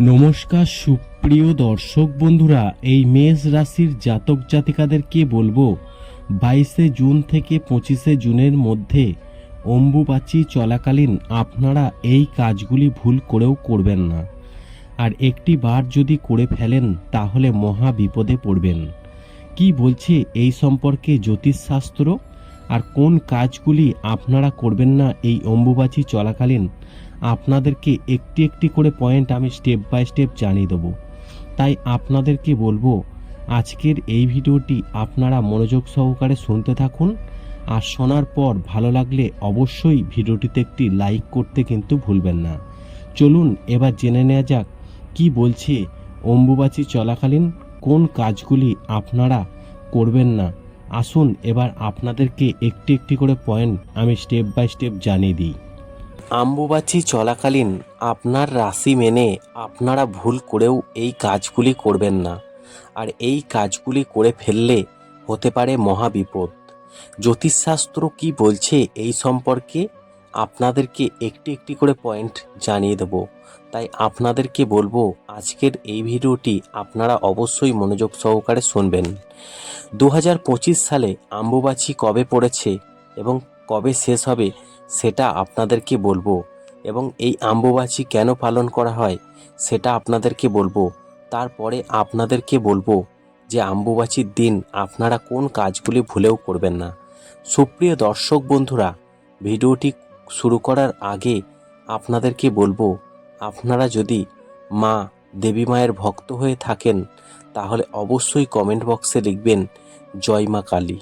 নমস্কার সুপ্রিয় দর্শক বন্ধুরা, এই মেষ রাশির জাতক জাতিকাদেরকে বলব, বাইশে জুন থেকে পঁচিশে জুনের মধ্যে অম্বুবাচি চলাকালীন আপনারা এই কাজগুলি ভুল করেও করবেন না। আর একটি বার যদি করে ফেলেন, তাহলে মহা বিপদে পড়বেন। কি বলছে এই সম্পর্কে জ্যোতিষশাস্ত্র? আর কোন কাজগুলি আপনারা করবেন না এই অম্বুবাচী চলাকালীন? আপনাদেরকে একটি একটি করে পয়েন্ট আমি স্টেপ বাই স্টেপ জানিয়ে দেবো। তাই আপনাদেরকে বলব, আজকের এই ভিডিওটি আপনারা মনোযোগ সহকারে শুনতে থাকুন। আর শোনার পর ভালো লাগলে অবশ্যই ভিডিওটিতে একটি লাইক করতে কিন্তু ভুলবেন না। চলুন এবার জেনে নেওয়া যাক, কি বলছে অম্বুবাচী চলাকালীন? কোন কাজগুলি আপনারা করবেন না? আসুন এবার আপনাদেরকে একটি একটি করে পয়েন্ট আমি স্টেপ বাই স্টেপ জানিয়ে দিই। আম্বুবাচী চলাকালীন আপনার রাশি মেনে আপনারা ভুল করেও এই কাজগুলি করবেন না। আর এই কাজগুলি করে ফেললে হতে পারে মহাবিপদ জ্যোতিষশাস্ত্র কি বলছে এই সম্পর্কে আপনাদেরকে একটি একটি করে পয়েন্ট জানিয়ে দেব। তাই আপনাদেরকে বলব, আজকের এই ভিডিওটি আপনারা অবশ্যই মনোযোগ সহকারে শুনবেন। দু হাজার পঁচিশ সালে আম্বুবাচী কবে পড়েছে এবং কবে শেষ হবে সেটা আপনাদেরকে বলব। এবং এই আম্বুবাচী কেন পালন করা হয়, সেটা আপনাদেরকে বলব। তারপরে আপনাদেরকে বলব যে আম্বুবাচীর দিন আপনারা কোন কাজগুলি ভুলেও করবেন না। সুপ্রিয় দর্শক বন্ধুরা, ভিডিওটি শুরু করার আগে আপনাদেরকে বলব, আপনারা যদি মা দেবী মায়ের ভক্ত হয়ে থাকেন, তাহলে অবশ্যই কমেন্ট বক্সে লিখবেন, জয় মা কালী।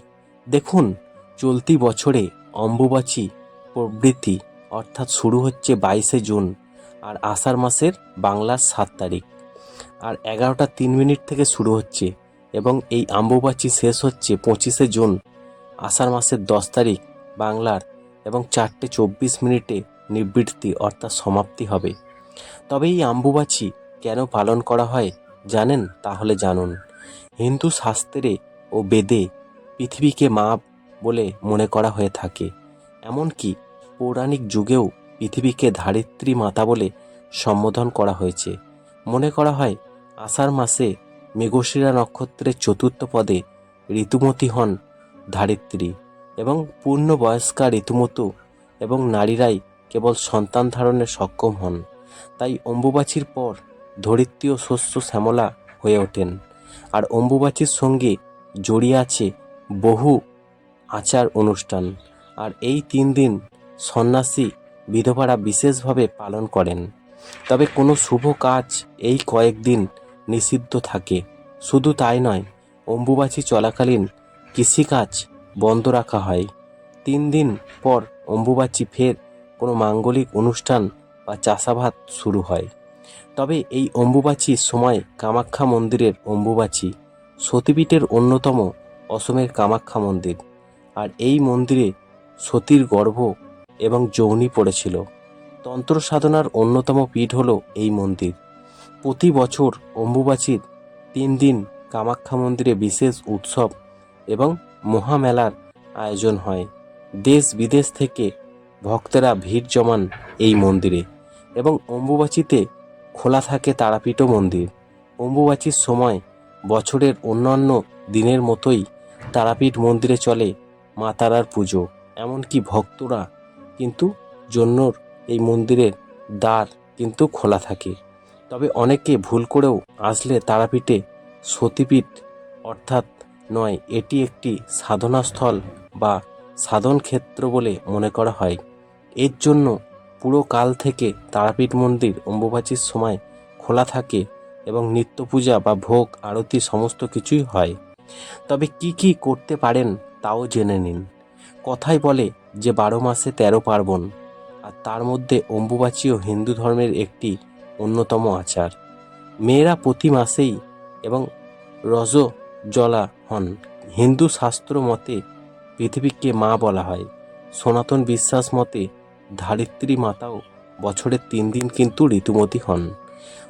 দেখুন, চলতি বছরে অম্বুবাচী প্রবৃত্তি অর্থাৎ শুরু হচ্ছে বাইশে জুন আর আষাঢ় মাসের বাংলার সাত তারিখ। আর এগারোটা তিন মিনিট থেকে শুরু হচ্ছে এবং এই আম্বুবাচী শেষ হচ্ছে পঁচিশে জুন, আষাঢ় মাসের দশ তারিখ বাংলার এবং চারটে চব্বিশ মিনিটে নিবৃত্তি অর্থাৎ সমাপ্তি হবে। তবে এই আম্বুবাচী কেন পালন করা হয় জানেন? তাহলে জানুন। হিন্দু শাস্ত্রে ও বেদে পৃথিবীকে মা বলে মনে করা হয়ে থাকে। এমনকি পৌরাণিক যুগেও পৃথিবীকে ধারিত্রী মাতা বলে সম্বোধন করা হয়েছে। মনে করা হয়, আষাঢ় মাসে মেঘশিরা নক্ষত্রের চতুর্থ পদে ঋতুমতী হন ধারিত্রী এবং পূর্ণ বয়স্কা ঋতুমতু এবং নারীরাই কেবল সন্তান ধারণে সক্ষম হন। তাই অম্বুবাচীর পর ধরিত্রী ও শস্য শ্যামলা হয়ে ওঠেন। আর অম্বুবাচীর সঙ্গে জড়িয়ে আছে বহু আচার অনুষ্ঠান। আর এই তিন দিন সন্ন্যাসী বিধবারা বিশেষভাবে পালন করেন। তবে কোনো শুভ কাজ এই কয়েকদিন নিষিদ্ধ থাকে। শুধু তাই নয়, অম্বুবাচী চলাকালীন কৃষিকাজ বন্ধ রাখা হয়। তিন দিন পর অম্বুবাচী ফের কোনো মাঙ্গলিক অনুষ্ঠান বা চাষাবাদ শুরু হয়। তবে এই অম্বুবাচীর সময় কামাখ্যা মন্দিরের অম্বুবাচী সতীপীঠের অন্যতম অসমের কামাখ্যা মন্দির। আর এই মন্দিরে সতীর গর্ভ এবং যৌনি পড়েছিল। তন্ত্র সাধনার অন্যতম পীঠ হল এই মন্দির। প্রতি বছর অম্বুবাচীর তিন দিন কামাখ্যা মন্দিরে বিশেষ উৎসব এবং মহামেলার আয়োজন হয়। দেশ বিদেশ থেকে ভক্তেরা ভিড় জমান এই মন্দিরে এবং অম্বুবাচীতে খোলা থাকে তারাপীঠ মন্দির। অম্বুবাচীর সময় বছরের অন্যান্য দিনের মতোই তারাপীঠ মন্দিরে চলে মা তারার পুজো। এমনকি ভক্তরা কিন্তু জন্যর এই মন্দিরের দ্বার কিন্তু খোলা থাকে। তবে অনেকে ভুল করেও আসলে তারাপীঠে সতীপীঠ অর্থাৎ নয়, এটি একটি সাধনাস্থল বা সাধন ক্ষেত্র বলে মনে করা হয়। এর জন্য পুরো কাল থেকে তারাপীঠ মন্দির অম্বুবাচীর সময় খোলা থাকে এবং নিত্য পূজা বা ভোগ, আরতি সমস্ত কিছুই হয়। তবে কি কি করতে পারেন তাও জেনে নিন। কথাই বলে যে বারো মাসে তেরো পার্বণ, আর তার মধ্যে অম্বুবাচীও হিন্দু ধর্মের একটি অন্যতম আচার। মেয়েরা প্রতি মাসেই এবং রজ জলা হন। হিন্দু শাস্ত্র মতে পৃথিবীকে মা বলা হয়। সনাতন বিশ্বাস মতে ধারিত্রী মাতাও বছরের তিন দিন কিন্তু ঋতুমতী হন।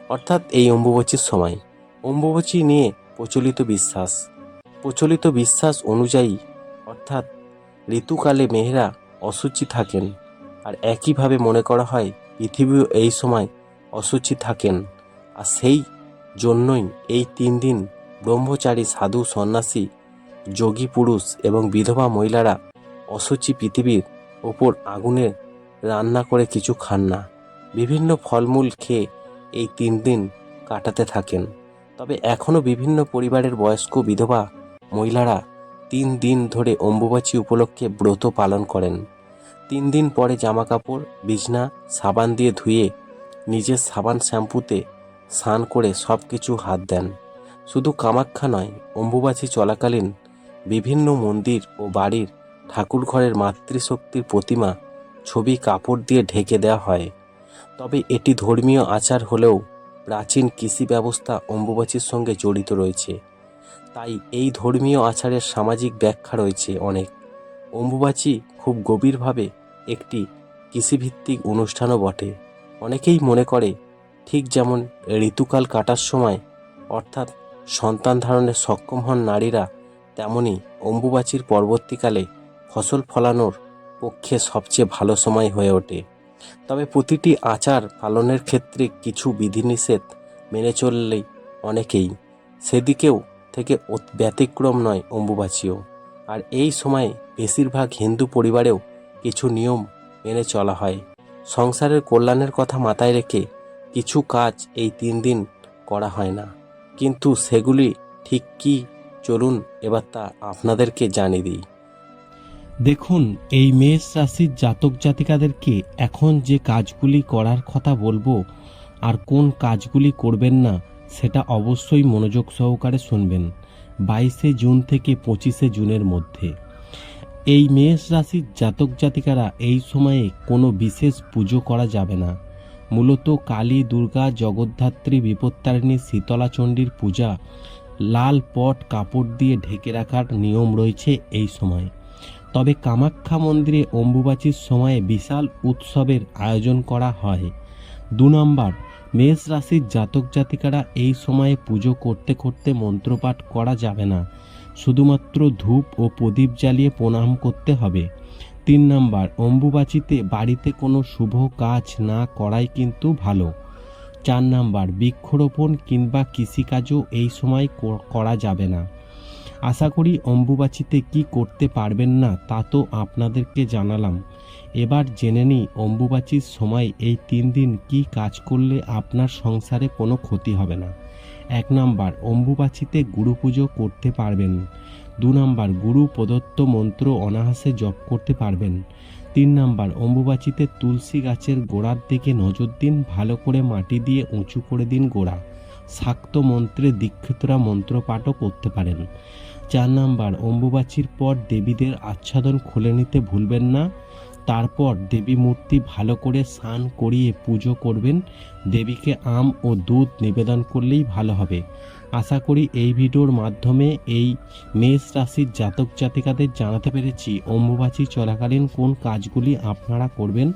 অর্থাৎ এই অম্বুবাচীর সময়। অম্বুবাচী নিয়ে প্রচলিত বিশ্বাস। প্রচলিত বিশ্বাস অনুযায়ী, অর্থাৎ ঋতুকালে মেয়েরা অসুচি থাকেন। আর একইভাবে মনে করা হয়, পৃথিবীও এই সময় অসুচি থাকেন। আর সেই জন্যই এই তিন দিন ব্রহ্মচারী, সাধু, সন্ন্যাসী, যোগী পুরুষ এবং বিধবা মহিলারা অসুচি পৃথিবীর ওপর আগুনে রান্না করে কিছু খান না। বিভিন্ন ফলমূল খেয়ে এই তিন দিন কাটাতে থাকেন। তবে এখনও বিভিন্ন পরিবারের বয়স্ক বিধবা মহিলারা তিন দিন ধরে অম্বুবাচী উপলক্ষে ব্রত পালন করেন। তিন দিন পরে জামা কাপড় বিছনা, সাবান দিয়ে ধুয়ে নিজের সাবান শ্যাম্পুতে স্নান করে সব কিছু হাত দেন। শুধু কামাখ্যা নয়, অম্বুবাচী চলাকালীন বিভিন্ন মন্দির ও বাড়ির ঠাকুর ঘরের মাতৃশক্তির প্রতিমা, ছবি, কাপড় দিয়ে ঢেকে দেওয়া হয়। তবে এটি ধর্মীয় আচার হলেও প্রাচীন কৃষি ব্যবস্থা অম্বুবাচীর সঙ্গে জড়িত রয়েছে। তাই এই ধর্মীয় আচারের সামাজিক ব্যাখ্যা রয়েছে অনেক। অম্বুবাচী খুব গভীরভাবে একটি কৃষিভিত্তিক অনুষ্ঠানও বটে। অনেকেই মনে করে, ঠিক যেমন ঋতুকাল কাটার সময়, অর্থাৎ সন্তান ধারণে সক্ষম হন নারীরা, তেমনি অম্বুবাচীর পরবর্তীকালে ফসল ফলানোর পক্ষে সবচেয়ে ভালো সময় হয়ে ওঠে। তবে প্রতিটি আচার পালনের ক্ষেত্রে কিছু বিধিনিষেধ মেনে চললেই অনেকেই সেদিকেও থেকে ব্যতিক্রম নয় অম্বুবাচীও। আর এই সময়ে বেশিরভাগ হিন্দু পরিবারেও কিছু নিয়ম মেনে চলা হয়। সংসারের কল্যাণের কথা মাথায় রেখে কিছু কাজ এই তিন দিন করা হয় না। কিন্তু সেগুলি ঠিক কি? চলুন এবার তা আপনাদেরকে জানিয়ে দিই। দেখুন, এই মেষ রাশির জাতক জাতিকাদেরকে এখন যে কাজগুলি করার কথা বলব, আর কোন কাজগুলি করবেন না সেটা অবশ্যই মনোযোগ সহকারে শুনবেন বাইশে জুন থেকে পঁচিশে জুনের মধ্যে। এই মেষ রাশির জাতক জাতিকারা এই সময়ে কোনো বিশেষ পুজো করা যাবে না। মূলত কালী, দুর্গা, জগদ্ধাত্রী, বিপত্তারিণী, শীতলা চণ্ডীর পূজা, লাল পট, কাপড় দিয়ে ঢেকে রাখার নিয়ম রয়েছে এই সময়। তবে কামাখ্যা মন্দিরে অম্বুবাচীর সময়ে বিশাল উৎসবের আয়োজন করা হয়। দু নম্বর মেষ রাশির জাতক জাতিকারা এই সময়ে পুজো করতে করতে মন্ত্রপাঠ করা যাবে না। শুধুমাত্র ধূপ ও প্রদীপ জ্বালিয়ে প্রণাম করতে হবে। তিন নাম্বার, অম্বুবাচিতে বাড়িতে কোনো শুভ কাজ না করাই কিন্তু ভালো। চার নাম্বার, বৃক্ষরোপণ কিংবা কৃষিকাজও এই সময় করা যাবে না। আশা করি অম্বুবাচিতে কি করতে পারবেন না তা তো আপনাদেরকে জানালাম। এবার জেনে নিই অম্বুবাচির সময় এই তিন দিন কি কাজ করলে আপনার সংসারে কোনো ক্ষতি হবে না। এক নাম্বার, অম্বুবাচিতে গুরু পুজো করতে পারবেন। দু নাম্বার, গুরু প্রদত্ত মন্ত্র অনায়াসে জপ করতে পারবেন। তিন নাম্বার, অম্বুবাচিতে তুলসী গাছের গোড়ার দিকে নজর দিন, ভালো করে মাটি দিয়ে উঁচু করে দিন গোড়া। শাক্ত মন্ত্রে দীক্ষিতরা মন্ত্র পাঠও করতে পারেন। চার নাম্বার, অম্বুবাচীর পর দেবীদের আচ্ছাদন খুলে নিতে ভুলবেন না। তারপর দেবী মূর্তি ভালো করে স্নান করিয়ে পুজো করবেন। দেবীকে আম ও দুধ নিবেদন করলেই ভালো হবে। আশা করি এই ভিডিওর মাধ্যমে এই মেষ রাশির জাতক জাতিকাদের জানাতে পেরেছি অম্বুবাচী চলাকালীন কোন কাজগুলি আপনারা করবেন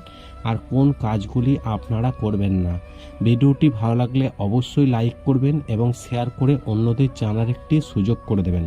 আর কোন কাজগুলি আপনারা করবেন না। ভিডিওটি ভালো লাগলে অবশ্যই লাইক করবেন এবং শেয়ার করে অন্যদের জানার একটি সুযোগ করে দেবেন।